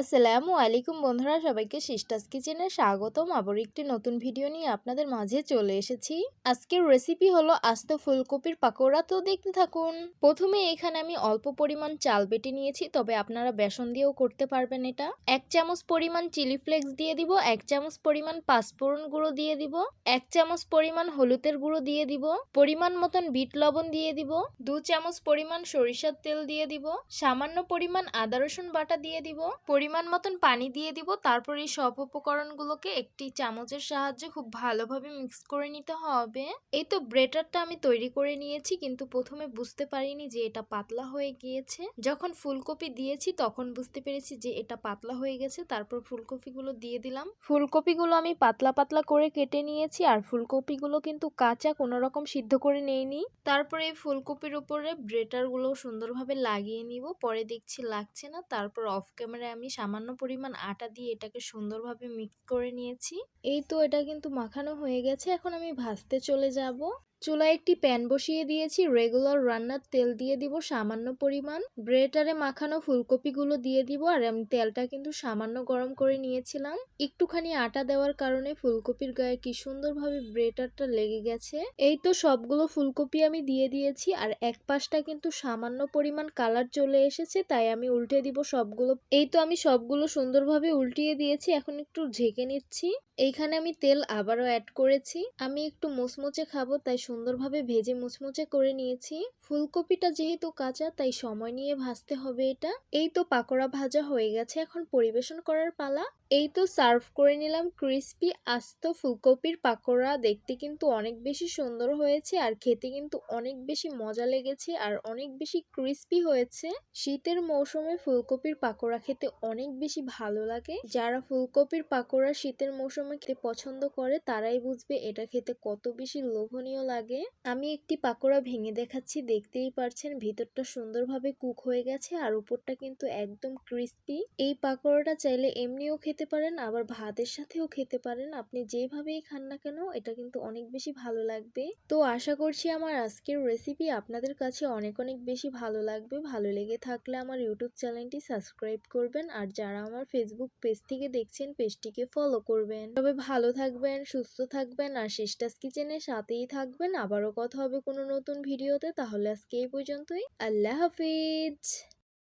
আসসালামু আলাইকুম বন্ধুরা, সবাইকে সিস্টাস কিচেনে স্বাগতম। আবার একটি নতুন ভিডিও নিয়ে আপনাদের মাঝে চলে এসেছি। আজকের রেসিপি হলো আস্ত ফুলকপির পাকোড়া। তো দেখতে থাকুন, প্রথমে এখানে আমি অল্প পরিমাণ চাল বেটে নিয়েছি, তবে আপনারা বেসন দিয়েও করতে পারবেন এটা। এক চামচ পরিমাণ চিলি ফ্লেক্স দিয়ে দিব, এক চামচ পরিমাণ পাঁচফোড়ন গুঁড়ো দিয়ে দিব, এক চামচ পরিমাণ হলুদের গুঁড়ো দিয়ে দিব, পরিমাণ মতন বিট লবণ দিয়ে দিব, দু চামচ পরিমাণ সরিষার তেল দিয়ে দিব, সামান্য পরিমাণ আদা রসুন বাটা দিয়ে দিব, পরিমাণ মতন পানি দিয়ে দিব। তারপর এই সব উপকরণগুলোকে একটি চামচের সাহায্যে খুব ভালোভাবে মিক্স করে নিতে হবে। এই তো ব্রেটারটা আমি তৈরি করে নিয়েছি, কিন্তু প্রথমে বুঝতে পারিনি যে এটা পাতলা হয়ে গিয়েছে। যখন ফুলকপি দিয়েছি, তখন বুঝতে পেরেছি যে এটা পাতলা হয়ে গেছে, তারপর ফুলকপিগুলো দিয়ে দিলাম। ফুলকপিগুলো আমি পাতলা পাতলা করে কেটে নিয়েছি, আর ফুলকপিগুলো কিন্তু কাঁচা, কোনো রকম সিদ্ধ করে নেইনি। তারপরে এই ফুলকপির উপরে ব্রেটারগুলো সুন্দরভাবে লাগিয়ে নিব। পরে দেখছি লাগছে না, তারপর অফ ক্যামেরায় আমি সামান্য পরিমাণ আটা দিয়ে এটাকে সুন্দরভাবে মিক্স করে নিয়েছি। এই তো এটা কিন্তু মাখানো হয়ে গেছে, এখন আমি ভাজতে চলে যাব। চুলায় একটি প্যান বসিয়ে দিয়েছি। রেগুলার রান্নার তেল দিয়ে দিব সামান্য পরিমাণ। ব্রেটারে মাখানো ফুলকপিগুলো দিয়ে দিব আর আমি তেলটা কিন্তু সামান্য গরম করে নিয়েছিলাম। একটুখানি আটা দেওয়ার কারণে ফুলকপির গায়ে কি সুন্দরভাবে ব্রেটারটা লেগে গেছে। এই তো সবগুলো ফুলকপি আমি দিয়ে দিয়েছি আর এক পাশটা কিন্তু সামান্য পরিমাণ কালার চলে এসেছে, তাই আমি উল্টে দিব সবগুলো। এই তো আমি সবগুলো সুন্দরভাবে উল্টিয়ে দিয়েছি, এখন একটু ঝেঁকে নিচ্ছি। এইখানে আমি তেল আবারও অ্যাড করেছি। আমি একটু মুচমুচে খাব, তাই সুন্দরভাবে ভেজে মুচমুচে করে নিয়েছি। ফুলকপিটা যেহেতু কাঁচা, তাই সময় নিয়ে ভাজতে হবে এটা। এই তো পাকোড়া ভাজা হয়ে গেছে। এখন পরিবেশন করার পালা। এই তো সার্ভ করে নিলাম ক্রিস্পি আস্ত ফুলকপির পাকোড়া। দেখতে কিন্তু অনেক বেশি সুন্দর হয়েছে আর খেতে কিন্তু অনেক বেশি মজা লেগেছে আর অনেক বেশি ক্রিস্পি হয়েছে। শীতের মৌসুমে ফুলকপির পাকোড়া খেতে অনেক বেশি ভালো লাগে। যারা ফুলকপির পাকোড়া শীতের মৌসুমে খেতে পছন্দ করে, তারাই বুঝবে এটা খেতে কত বেশি লোভনীয় লাগে। আমি একটি পাকোড়া ভেঙে দেখাচ্ছি, দেখতেই পারছেন ভিতরটা সুন্দরভাবে কুক হয়ে গেছে আর উপরটা কিন্তু একদম ক্রিস্পি। এই পাকোড়াটা চাইলে এমনিও খেতে পারেন, আবার ভাতের সাথেও খেতে পারেন। আপনি যেভাবেই খান না কেন, এটা কিন্তু অনেক বেশি ভালো লাগবে। তো আশা করছি আমার আজকের রেসিপি আপনাদের কাছে অনেক অনেক বেশি ভালো লাগবে। ভালো লেগে থাকলে আমার ইউটিউব চ্যানেলটি সাবস্ক্রাইব করবেন আর যারা আমার ফেসবুক পেজ থেকে দেখছেন পেজটিকে ফলো করবেন। তবে ভালো থাকবেন, সুস্থ থাকবেন আর শেষটাস কিচেনের সাথেই থাকবেন। আবারও কথা হবে কোনো নতুন ভিডিওতে তাহলে আজকে এই পর্যন্তই। আল্লাহ হাফিজ!